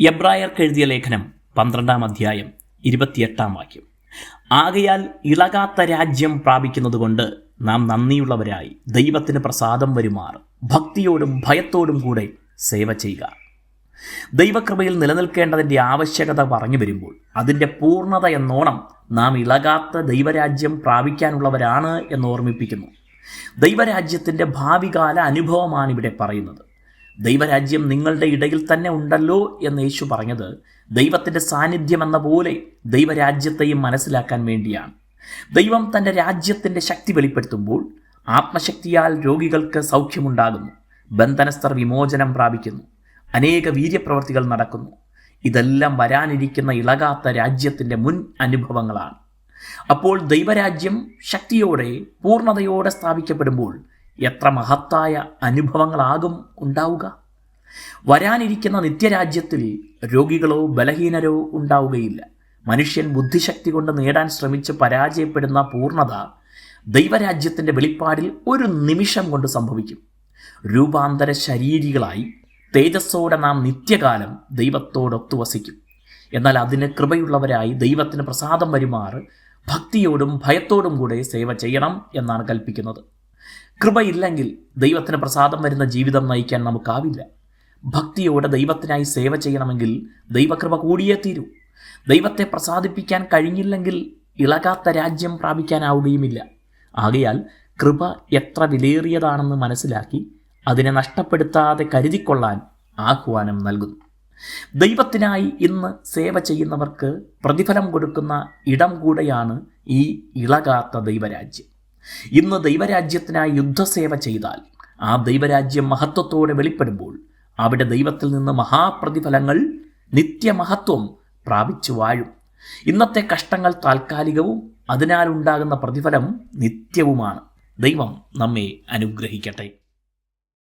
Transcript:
എബ്രായർക്ക് എഴുതിയ ലേഖനം പന്ത്രണ്ടാം അധ്യായം ഇരുപത്തിയെട്ടാം വാക്യം. ആകയാൽ ഇളകാത്ത രാജ്യം പ്രാപിക്കുന്നതുകൊണ്ട് നാം നന്ദിയുള്ളവരായി ദൈവത്തിന് പ്രസാദം വരുമാർ ഭക്തിയോടും ഭയത്തോടും കൂടെ സേവ ചെയ്യുക. ദൈവകൃപയിൽ നിലനിൽക്കേണ്ടതിന്റെ ആവശ്യകത പറഞ്ഞു വരുമ്പോൾ അതിന്റെ പൂർണത എന്നോണം നാം ഇളകാത്ത ദൈവരാജ്യം പ്രാപിക്കാനുള്ളവരാണ് എന്ന് ഓർമ്മിപ്പിക്കുന്നു. ദൈവരാജ്യത്തിന്റെ ഭാവികാല അനുഭവമാണ് ഇവിടെ പറയുന്നത്. ദൈവരാജ്യം നിങ്ങളുടെ ഇടയിൽ തന്നെ ഉണ്ടല്ലോ എന്ന് യേശു പറഞ്ഞത് ദൈവത്തിന്റെ സാന്നിധ്യം എന്ന പോലെ ദൈവരാജ്യത്തെയും മനസ്സിലാക്കാൻ വേണ്ടിയാണ്. ദൈവം തന്റെ രാജ്യത്തിന്റെ ശക്തി വെളിപ്പെടുത്തുമ്പോൾ ആത്മശക്തിയാൽ രോഗികൾക്ക് സൗഖ്യമുണ്ടാകുന്നു. ബന്ധനസ്ഥർ വിമോചനം പ്രാപിക്കുന്നു. അനേക വീര്യപ്രവർത്തികൾ നടക്കുന്നു. ഇതെല്ലാം വരാനിരിക്കുന്ന ഇളകാത്ത രാജ്യത്തിന്റെ മുൻ അനുഭവങ്ങളാണ്. അപ്പോൾ ദൈവരാജ്യം ശക്തിയോടെ പൂർണതയോടെ സ്ഥാപിക്കപ്പെടുമ്പോൾ എത്ര മഹത്തായ അനുഭവങ്ങളാകും ഉണ്ടാവുക? വരാനിരിക്കുന്ന നിത്യരാജ്യത്തിൽ രോഗികളോ ബലഹീനരോ ഉണ്ടാവുകയില്ല. മനുഷ്യൻ ബുദ്ധിശക്തി കൊണ്ട് നേടാൻ ശ്രമിച്ച് പരാജയപ്പെടുന്ന പൂർണത ദൈവരാജ്യത്തിന്റെ വെളിപ്പാടിൽ ഒരു നിമിഷം കൊണ്ട് സംഭവിക്കും. രൂപാന്തര ശരീരികളായി തേജസ്സോടെ നാം നിത്യകാലം ദൈവത്തോടൊത്തു വസിക്കും. എന്നാൽ അതിന് കൃപയുള്ളവരായി ദൈവത്തിന് പ്രസാദം വരുമാറ് ഭക്തിയോടും ഭയത്തോടും കൂടെ സേവ ചെയ്യണം എന്നാണ് കൽപ്പിക്കുന്നത്. കൃപയില്ലെങ്കിൽ ദൈവത്തിന് പ്രസാദം വരുന്ന ജീവിതം നയിക്കാൻ നമുക്കാവില്ല. ഭക്തിയോടെ ദൈവത്തിനായി സേവ ചെയ്യണമെങ്കിൽ ദൈവകൃപ കൂടിയേ തീരൂ. ദൈവത്തെ പ്രസാദിപ്പിക്കാൻ കഴിഞ്ഞില്ലെങ്കിൽ ഇളകാത്ത രാജ്യം പ്രാപിക്കാനാവുകയുമില്ല. ആകയാൽ കൃപ എത്ര വിലയേറിയതാണെന്ന് മനസ്സിലാക്കി അതിനെ നഷ്ടപ്പെടുത്താതെ കരുതിക്കൊള്ളാൻ ആഹ്വാനം നൽകുന്നു. ദൈവത്തിനായി ഇന്ന് സേവ ചെയ്യുന്നവർക്ക് പ്രതിഫലം കൊടുക്കുന്ന ഇടം കൂടെയാണ് ഈ ഇളകാത്ത ദൈവരാജ്യം. ഇന്ന് ദൈവരാജ്യത്തിനായി യുദ്ധസേവ ചെയ്താൽ ആ ദൈവരാജ്യം മഹത്വത്തോടെ വെളിപ്പെടുമ്പോൾ അവിടെ ദൈവത്തിൽ നിന്ന് മഹാപ്രതിഫലങ്ങൾ നിത്യമഹത്വം പ്രാപിച്ചു വാഴും. ഇന്നത്തെ കഷ്ടങ്ങൾ താൽക്കാലികവും അതിനാലുണ്ടാകുന്ന പ്രതിഫലം നിത്യവുമാണ്. ദൈവം നമ്മെ അനുഗ്രഹിക്കട്ടെ.